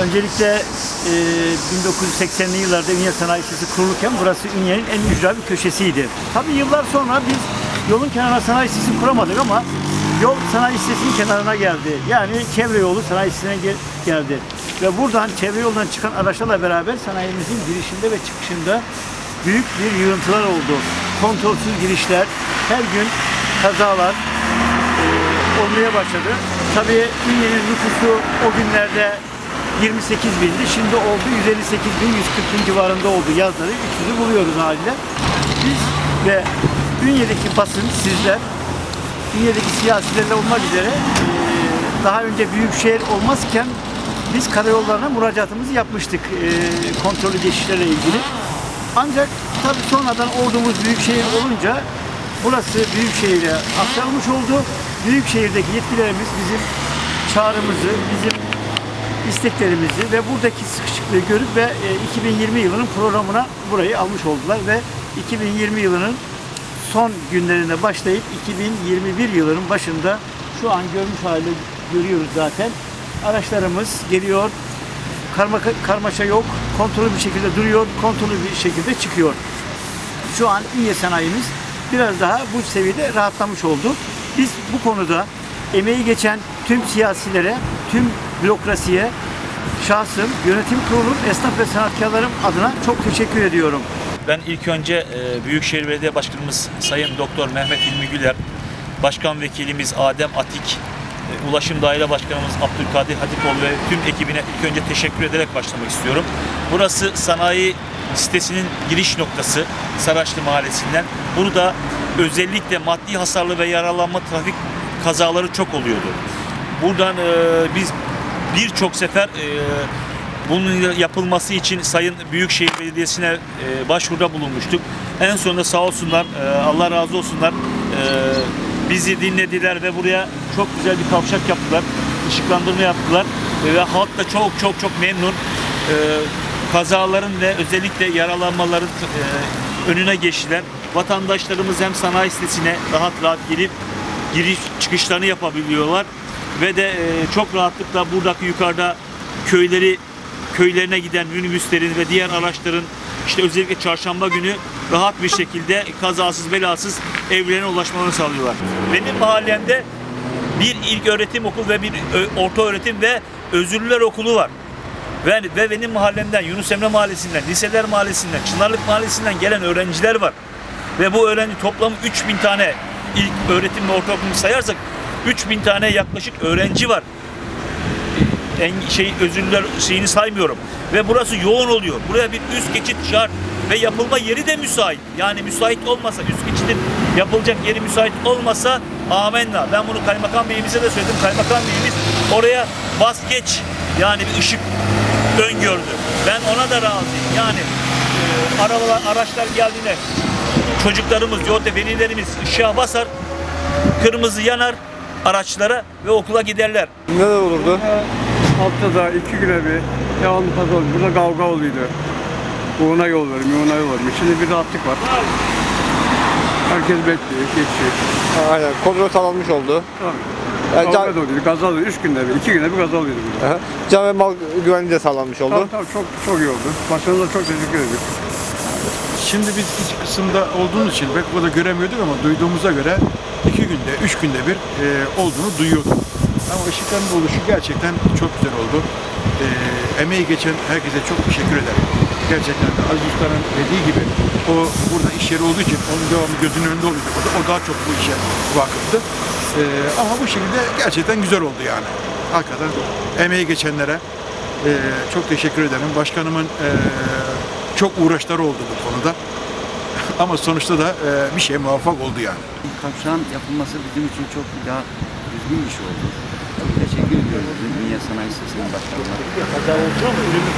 Öncelikle e, 1980'li yıllarda Ünye Sanayi Sitesi kurulurken burası Ünye'nin en ücra bir köşesiydi. Tabii yıllar sonra biz yolun kenarına sanayi sitesi kuramadık ama yol sanayi sitesinin kenarına geldi. Yani çevre yolu sanayi sitesine gel- geldi. Ve buradan çevre yolundan çıkan araçlarla beraber sanayimizin girişinde ve çıkışında büyük bir yığıntılar oldu. Kontrolsüz girişler, her gün kazalar, olmaya başladı. Tabii Ünye'nin nüfusu o günlerde 28 bindi. Şimdi oldu 158 bin, 140 bin civarında oldu yazları. 300'ü buluyoruz haliyle. Biz ve Ünye'deki basın, sizler, Ünye'deki siyasilerle olmak üzere daha önce büyükşehir olmazken biz karayollarına müracaatımızı yapmıştık eee kontrollü geçişlerle ilgili. Ancak tabii sonradan ordumuz büyükşehir olunca burası büyükşehire aktarılmış oldu. Büyükşehirdeki yetkilerimiz bizim çağrımızı, bizim isteklerimizi ve buradaki sıkışıklığı görüp ve e, 2020 yılının programına burayı almış oldular ve 2020 yılının son günlerine başlayıp 2021 yılının başında şu an görmüş hali görüyoruz zaten. Araçlarımız geliyor, karma, karmaşa yok, kontrollü bir şekilde duruyor, kontrollü bir şekilde çıkıyor. Şu an İYE sanayimiz biraz daha bu seviyede rahatlamış oldu. Biz bu konuda emeği geçen tüm siyasilere, tüm bürokrasiye, şahsım, yönetim kurulu, esnaf ve sanatkarlarım adına çok teşekkür ediyorum. Ben ilk önce e, Büyükşehir Belediye Başkanımız Sayın Doktor Mehmet İlmi Güler, Başkan Vekilimiz Adem Atik, e, Ulaşım Daire Başkanımız Abdülkadir Hatipoğlu ve tüm ekibine ilk önce teşekkür ederek başlamak istiyorum. Burası sanayi sitesinin giriş noktası Saraçlı Mahallesi'nden. Burada özellikle maddi hasarlı ve yaralanma trafik kazaları çok oluyordu. Buradan e, biz birçok sefer e, bunun yapılması için Sayın Büyükşehir Belediyesi'ne e, başvuruda bulunmuştuk. En sonunda sağ olsunlar, e, Allah razı olsunlar, e, bizi dinlediler ve buraya çok güzel bir kavşak yaptılar. Işıklandırma yaptılar E, ve halk da çok çok çok memnun. E, kazaların ve özellikle yaralanmaların e, önüne geçtiler. Vatandaşlarımız hem sanayi sitesine rahat rahat gelip giriş çıkışlarını yapabiliyorlar ve de e, çok rahatlıkla buradaki yukarıda köyleri köylerine giden minibüslerin ve diğer araçların işte özellikle çarşamba günü rahat bir şekilde kazasız belasız evlerine ulaşmalarını sağlıyorlar. Benim mahallemde bir ilk öğretim okulu ve bir orta öğretim ve özürlüler okulu var. Ve, ve benim mahallemden, Yunus Emre Mahallesi'nden, Liseler Mahallesi'nden, Çınarlık Mahallesi'nden gelen öğrenciler var. Ve bu öğrenci toplam 3000 tane ilk öğretim ve ortaokulu sayarsak 3000 tane yaklaşık öğrenci var en şey özürler şeyini saymıyorum. Ve burası yoğun oluyor. Buraya bir üst geçit şart ve yapılma yeri de müsait. Yani müsait olmasa üst geçitin yapılacak yeri müsait olmasa amenna. Ben bunu kaymakam beyimize de söyledim. Kaymakam beyimiz oraya bas geç yani bir ışık öngördü. Ben ona da razıyım. Yani e, arabalar, araçlar geldiğinde çocuklarımız, yolda velilerimiz ışığa basar, kırmızı yanar araçlara ve okula giderler. Neler olurdu? Haftada iki güne bir devamlı kaza oluyor. Burada kavga oluyordu. Bu ona yol vermiyor, ona yol vermiyor. Şimdi bir rahatlık var. Herkes bekliyor, geçiyor. Aynen. Kontrol sağlanmış oldu. Tabii. Yani Kavga can, da oluyordu. Üç günde bir, iki günde bir kaza oluyordu burada. Aha. can ve mal güvenliği de sağlanmış oldu. Tabii tabii çok, çok iyi oldu. Başkanımıza çok teşekkür ediyorum. Şimdi biz iç kısımda olduğumuz için pek burada göremiyorduk ama duyduğumuza göre günde, üç günde bir e, olduğunu duyuyorduk. Ama ışıkların oluşu gerçekten çok güzel oldu. E, emeği geçen herkese çok teşekkür ederim. Gerçekten de Aziz Usta'nın dediği gibi o burada iş yeri olduğu için onun devamlı gözünün önünde oluyordu. O, da- o daha çok bu işe vakıftı. E, ama bu şekilde gerçekten güzel oldu yani. Hakikaten emeği geçenlere e, çok teşekkür ederim. Başkanımın e, çok uğraşları oldu bu konuda. Ama sonuçta da e, bir şey muvaffak oldu yani. Kavşağın yapılması bizim için çok daha düzgün bir şey oldu. Teşekkür ediyoruz bizim Dünya Sanayi Sitesi'nin başkanına. Kaza oldu ama ölümü